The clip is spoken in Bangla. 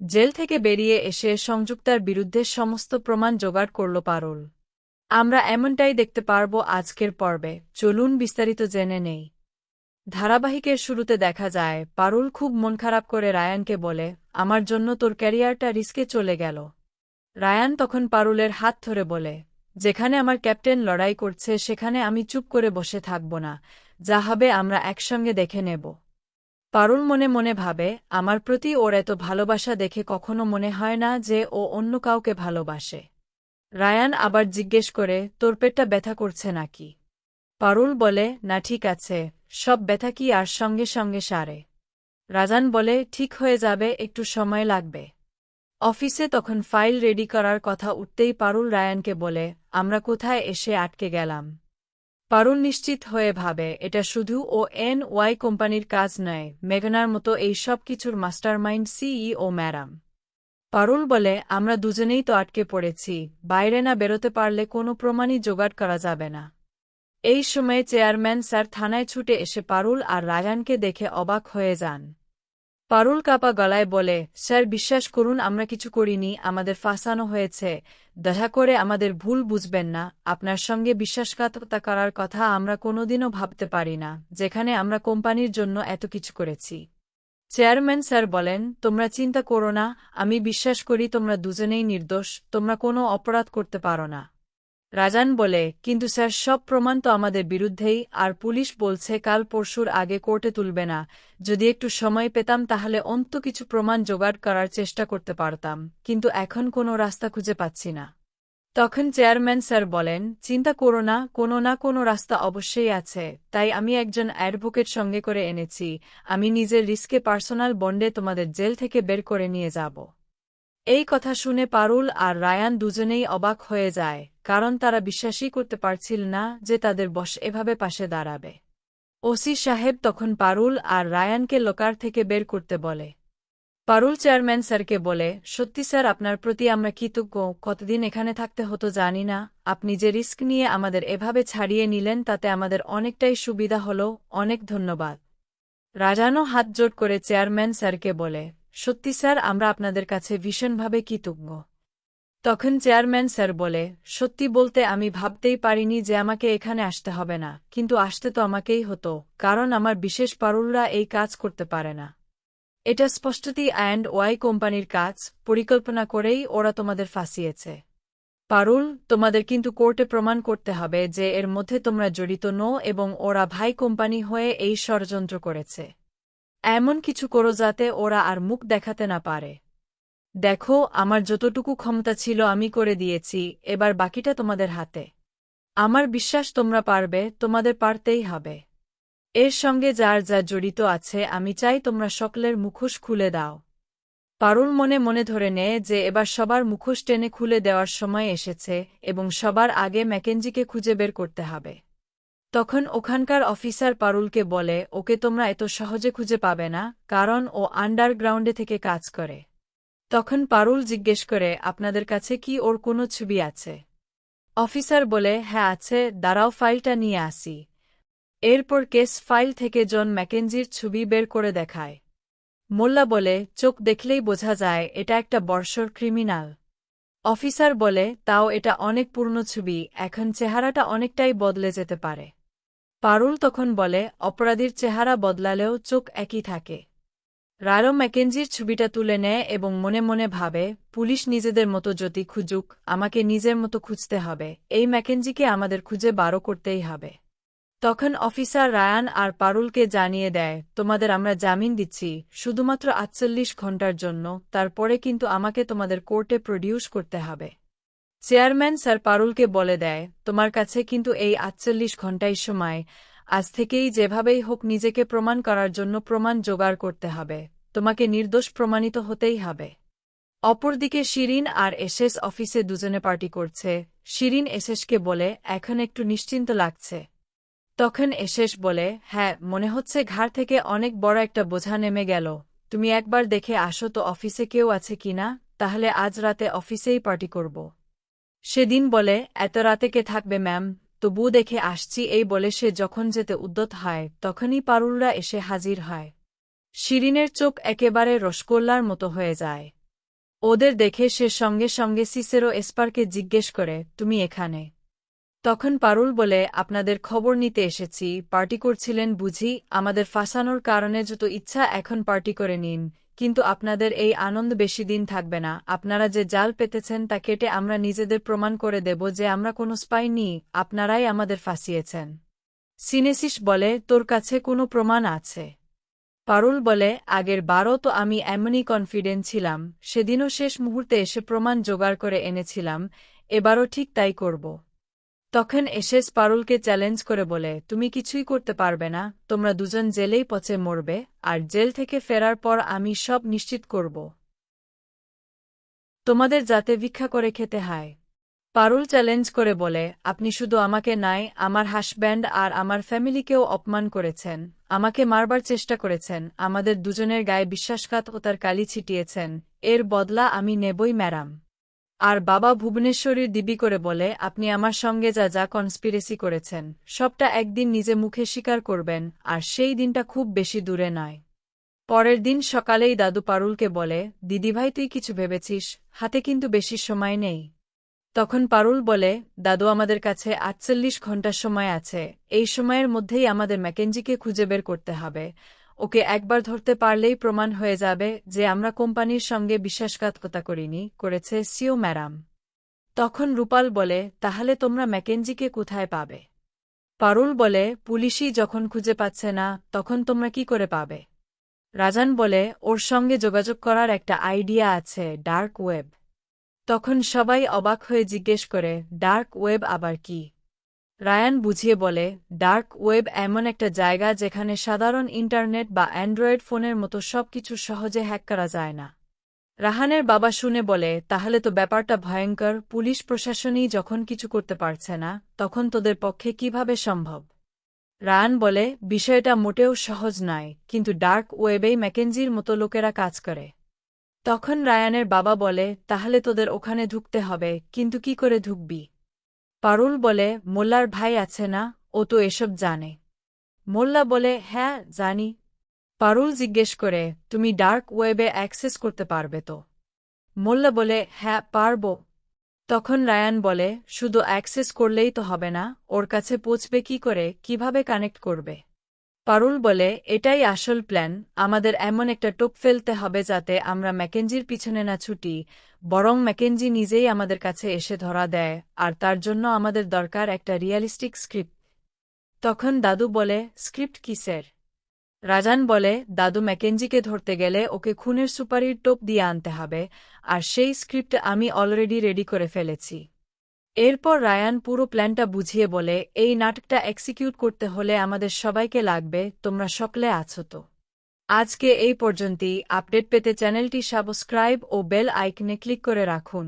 জেল থেকে বেরিয়ে এসে সংযুক্তার বিরুদ্ধে সমস্ত প্রমাণ জোগাড় করল পারুল। আমরা এমনটাই দেখতে পারব আজকের পর্বে, চলুন বিস্তারিত জেনে নেই। ধারাবাহিকের শুরুতে দেখা যায়, পারুল খুব মন খারাপ করে রায়ানকে বলে, আমার জন্য তোর ক্যারিয়ারটা রিস্কে চলে গেল। রায়ান তখন পারুলের হাত ধরে বলে, যেখানে আমার ক্যাপ্টেন লড়াই করছে, সেখানে আমি চুপ করে বসে থাকব না। যা হবে আমরা একসঙ্গে দেখে নেব। পারুল মনে মনে ভাবে, আমার প্রতি ওর এত ভালোবাসা দেখে কখনো মনে হয় না যে ও অন্য কাউকে ভালোবাসে। রায়ান আবার জিজ্ঞেস করে, তোর পেটটা ব্যথা করছে নাকি? পারুল বলে, না, ঠিক আছে, সব ব্যথা কি আর সঙ্গে সঙ্গে সারে? রাজান বলে, ঠিক হয়ে যাবে, একটু সময় লাগবে। অফিসে তখন ফাইল রেডি করার কথা উঠতেই পারুল রায়ানকে বলে, আমরা কোথায় এসে আটকে গেলাম? পারুল নিশ্চিত হয়ে ভাবে, এটা শুধু ও এন ওয়াই কোম্পানির কাজ নয়, মেঘনার মতো এই সব কিছুর মাস্টারমাইন্ড সিইও ম্যাডাম। পারুল বলে, আমরা দুজনেই তো আটকে পড়েছি, বাইরে না বেরোতে পারলে কোনো প্রমাণই জোগাড় করা যাবে না। এই সময়ে চেয়ারম্যান স্যার থানায় ছুটে এসে পারুল আর রায়ানকে দেখে অবাক হয়ে যান। পারুল কাপা গলায় বলে, স্যার, বিশ্বাস করুন, আমরা কিছু করিনি, আমাদের ফাঁসানো হয়েছে। দয়া করে আমাদের ভুল বুঝবেন না। আপনার সঙ্গে বিশ্বাসঘাতকতা করার কথা আমরা কোনোদিনও ভাবতে পারি না, যেখানে আমরা কোম্পানির জন্য এত কিছু করেছি। চেয়ারম্যান স্যার বলেন, তোমরা চিন্তা করো না, আমি বিশ্বাস করি তোমরা দুজনেই নির্দোষ, তোমরা কোনো অপরাধ করতে পারো না। রাজান বলে, কিন্তু স্যার, সব প্রমাণ তো আমাদের বিরুদ্ধেই, আর পুলিশ বলছে কাল পরশুর আগে কোর্টে তুলবে না। যদি একটু সময় পেতাম, তাহলে অন্ত কিছু প্রমাণ জোগাড় করার চেষ্টা করতে পারতাম, কিন্তু এখন কোনো রাস্তা খুঁজে পাচ্ছি না। তখন চেয়ারম্যান স্যার বলেন, চিন্তা করো না, কোনো না কোনো রাস্তা অবশ্যই আছে। তাই আমি একজন অ্যাডভোকেট সঙ্গে করে এনেছি। আমি নিজের রিস্কে পার্সোনাল বন্ডে তোমাদের জেল থেকে বের করে নিয়ে যাব। এই কথা শুনে পারুল আর রায়ান দুজনেই অবাক হয়ে যায়, কারণ তারা বিশ্বাসই করতে পারছিল না যে তাদের বশ এভাবে পাশে দাঁড়াবে। ওসি সাহেব তখন পারুল আর রায়ানকে লোকার থেকে বের করতে বলে। পারুল চেয়ারম্যান স্যারকে বলে, সত্যি স্যার, আপনার প্রতি আমরা কৃতজ্ঞ। কতদিন এখানে থাকতে হতো জানি না। আপনি যে রিস্ক নিয়ে আমাদের এভাবে ছাড়িয়ে নিলেন তাতে আমাদের অনেকটাই সুবিধা হল। অনেক ধন্যবাদ। রাজানো হাত জোট করে চেয়ারম্যান স্যারকে বলে সত্যি স্যার, আমরা আপনাদের কাছে ভীষণভাবে কৃতজ্ঞ। তখন চেয়ারম্যান স্যার বলে, সত্যি বলতে আমি ভাবতেই পারিনি যে আমাকে এখানে আসতে হবে না, কিন্তু আসতে তো আমাকেই হতো, কারণ আমার বিশেষ পারুলরা এই কাজ করতে পারে না। এটা স্পষ্টতি অ্যান্ড ওয়াই কোম্পানির কাজ, পরিকল্পনা করেই ওরা তোমাদের ফাঁসিয়েছে। পারুল, তোমাদের কিন্তু কোর্টে প্রমাণ করতে হবে যে এর মধ্যে তোমরা জড়িত নো এবং ওরা ভাই কোম্পানি হয়ে এই ষড়যন্ত্র করেছে। এমন কিছু করো যাতে ওরা আর মুখ দেখাতে না পারে। দেখো, আমার যতটুকু ক্ষমতা ছিল আমি করে দিয়েছি, এবার বাকিটা তোমাদের হাতে। আমার বিশ্বাস তোমরা পারবে, তোমাদের পারতেই হবে। এর সঙ্গে যার যা জড়িত আছে, আমি চাই তোমরা সকলের মুখোশ খুলে দাও। পারুল মনে মনে ধরে নেয় যে এবার সবার মুখোশ টেনে খুলে দেওয়ার সময় এসেছে, এবং সবার আগে ম্যাকেঞ্জিকে খুঁজে বের করতে হবে। তখন ওখানকার অফিসার পারুলকে বলে, ওকে তোমরা এত সহজে খুঁজে পাবে না, কারণ ও আন্ডারগ্রাউন্ডে থেকে কাজ করে। তখন পারুল জিজ্ঞেস করে, আপনাদের কাছে কি ওর কোনো ছবি আছে? অফিসার বলে হ্যাঁ আছে, দাঁড়াও, ফাইলটা নিয়ে আসি। এরপর কেস ফাইল থেকে জন ম্যাকেঞ্জির ছবি বের করে দেখায়। মোল্লা বলে, চোখ দেখলেই বোঝা যায়, এটা একটা বর্ষর ক্রিমিনাল। অফিসার বলে, তাও এটা অনেক পূর্ণ ছবি, এখন চেহারাটা অনেকটাই বদলে যেতে পারে। পারুল তখন বলে, অপরাধীর চেহারা বদলালেও চোখ একই থাকে। রারো ম্যাকেঞ্জির ছবিটা তুলে নেয় এবং মনে মনে ভাবে, পুলিশ নিজেদের মতো যদি খুঁজুক, আমাকে নিজের মতো খুঁজতে হবে। এই ম্যাকেঞ্জিকে আমাদের খুঁজে বারো করতেই হবে। তখন অফিসার রায়ান আর পারুলকে জানিয়ে দেয়, তোমাদের আমরা জামিন দিচ্ছি, শুধুমাত্র আটচল্লিশ ঘণ্টার জন্য, তারপরে কিন্তু আমাকে তোমাদের কোর্টে প্রডিউস করতে হবে। চেয়ারম্যান স্যার পারুলকে বলে দেয়, তোমার কাছে কিন্তু এই আটচল্লিশ ঘন্টাই সময়। আজ থেকেই যেভাবেই হোক নিজেকে প্রমাণ করার জন্য প্রমাণ জোগাড় করতে হবে। তোমাকে নির্দোষ প্রমাণিত হতেই হবে অপরদিকে শিরিন আর এসএস অফিসে দুজনে পার্টি করছে। শিরিন এসএসকে বলে, এখন একটু নিশ্চিন্ত লাগছে। তখন এসেস বলে হ্যাঁ মনে হচ্ছে ঘাড় থেকে অনেক বড় একটা বোঝা নেমে গেল। তুমি একবার দেখে আসো তো অফিসে কেউ আছে কিনা? তাহলে আজ রাতে অফিসেই পার্টি করব। সেদিন বলে, এত রাতে কে থাকবে, ম্যাম? তবু দেখে আসছি এই বলে সে যখন যেতে উদ্যত হয়, তখনই পারুলরা এসে হাজির হয়। শিরিনের চোখ একেবারে রসগোল্লার মতো হয়ে যায়। ওদের দেখে সে সঙ্গে সঙ্গে সিসেরো এসপারকে জিজ্ঞেস করে, তুমি এখানে? তখন পারুল বলে, আপনাদের খবর নিতে এসেছি, পার্টি করছিলেন বুঝি, আমাদের ফাঁসানোর কারণে যত ইচ্ছা এখন পার্টি করে নিন কিন্তু আপনাদের এই আনন্দ বেশি দিন থাকবে না। আপনারা যে জাল পেতেছেন তা কেটে আমরা নিজেদের প্রমাণ করে দেব যে আমরা কোনো স্পাই নি আপনারাই আমাদের ফাঁসিয়েছেন। সিনেসিস বলে, তোর কাছে কোনো প্রমাণ আছে। পারুল বলে, আগের বারও তো আমি এমনই কনফিডেন্ট ছিলাম, সেদিনও শেষ মুহূর্তে এসে প্রমাণ জোগাড় করে এনেছিলাম, এবারও ঠিক তাই করব। তখন এসেস পারুলকে চ্যালেঞ্জ করে বলে, তুমি কিছুই করতে পারবে না, তোমরা দুজন জেলেই পচে মরবে, আর জেল থেকে ফেরার পর আমি সব নিশ্চিত করব। তোমাদের যাতে ভিক্ষা করে খেতে হয়। পারুল চ্যালেঞ্জ করে বলে, আপনি শুধু আমাকে নাই, আমার হাসব্যান্ড আর আমার ফ্যামিলিকেও অপমান করেছেন, আমাকে মারবার চেষ্টা করেছেন, আমাদের দুজনের গায়ে বিশ্বাসঘাত ও তার কালি ছিটিয়েছেন, এর বদলা আমি নেবই, ম্যাডাম। আর বাবা ভুবনেশ্বরীর দিবি করে বলে, আপনি আমার সঙ্গে যা যা কনস্পিরেসি করেছেন, সবটা একদিন নিজে মুখে স্বীকার করবেন, আর সেই দিনটা খুব বেশি দূরে নয়। পরের দিন সকালেই দাদু পারুলকে বলে, দিদিভাই, তুই কিছু ভেবেছিস? হাতে কিন্তু বেশি সময় নেই। তখন পারুল বলে, দাদু আমাদের কাছে আটচল্লিশ ঘণ্টার সময় আছে, এই সময়ের মধ্যেই আমাদের ম্যাকেঞ্জিকে খুঁজে বের করতে হবে। ওকে একবার ধরতে পারলেই প্রমাণ হয়ে যাবে যে আমরা কোম্পানির সঙ্গে বিশ্বাসঘাতকতা করিনি, করেছে সিও ম্যাডাম তখন রূপাল বলে, তাহলে তোমরা ম্যাকেঞ্জিকে কোথায় পাবে? পারুল বলে, পুলিশই যখন খুঁজে পাচ্ছে না, তখন তোমরা কি করে পাবে? রাজান বলে, ওর সঙ্গে যোগাযোগ করার একটা আইডিয়া আছে, ডার্ক ওয়েব। তখন সবাই অবাক হয়ে জিজ্ঞেস করে, ডার্ক ওয়েব আবার কি? রায়ান বুঝিয়ে বলে, ডার্ক ওয়েব এমন একটা জায়গা যেখানে সাধারণ ইন্টারনেট বা অ্যান্ড্রয়েড ফোনের মতো সব কিছু সহজে হ্যাক করা যায় না। রাহানের বাবা শুনে বলে, তাহলে তো ব্যাপারটা ভয়ঙ্কর। পুলিশ প্রশাসনই যখন কিছু করতে পারছে না, তখন তোদের পক্ষে কীভাবে সম্ভব? রায়ান বলে, বিষয়টা মোটেও সহজ নয়, কিন্তু ডার্ক ওয়েবেই ম্যাকেঞ্জির মতো লোকেরা কাজ করে। তখন রায়ানের বাবা বলে, তাহলে তোদের ওখানে ঢুকতে হবে, কিন্তু কি করে ঢুকবি? পারুল বলে, মোল্লার ভাই আছে না, ও তো এসব জানে। মোল্লা বলে হ্যাঁ জানি। পারুল জিজ্ঞেস করে, তুমি ডার্ক ওয়েবে অ্যাক্সেস করতে পারবে তো? মোল্লা বলে হ্যাঁ পারব। তখন রায়ান বলে, শুধু অ্যাক্সেস করলেই তো হবে না, ওর কাছে পৌঁছবে কি করে, কীভাবে কানেক্ট করবে? পারুল বলে, এটাই আসল প্ল্যান। আমাদের এমন একটা টোপ ফেলতে হবে যাতে আমরা ম্যাকেঞ্জির পিছনে না ছুটি, বরং ম্যাকেঞ্জি নিজেই আমাদের কাছে এসে ধরা দেয়, আর তার জন্য আমাদের দরকার একটা রিয়ালিস্টিক স্ক্রিপ্ট। তখন দাদু বলে, স্ক্রিপ্ট কিসের রাজান বলে, দাদু ম্যাকেঞ্জিকে ধরতে গেলে ওকে খুনের সুপারির টোপ দিয়ে আনতে হবে, আর সেই স্ক্রিপ্ট আমি অলরেডি রেডি করে ফেলেছি। এরপর রায়ান পুরো প্ল্যানটা বুঝিয়ে বলে, এই নাটকটা এক্সিকিউট করতে হলে আমাদের সবাইকে লাগবে, তোমরা সকলে আছো তো। আজকে এই পর্যন্তই। আপডেট পেতে চ্যানেলটি সাবস্ক্রাইব ও বেল আইকনে ক্লিক করে রাখুন।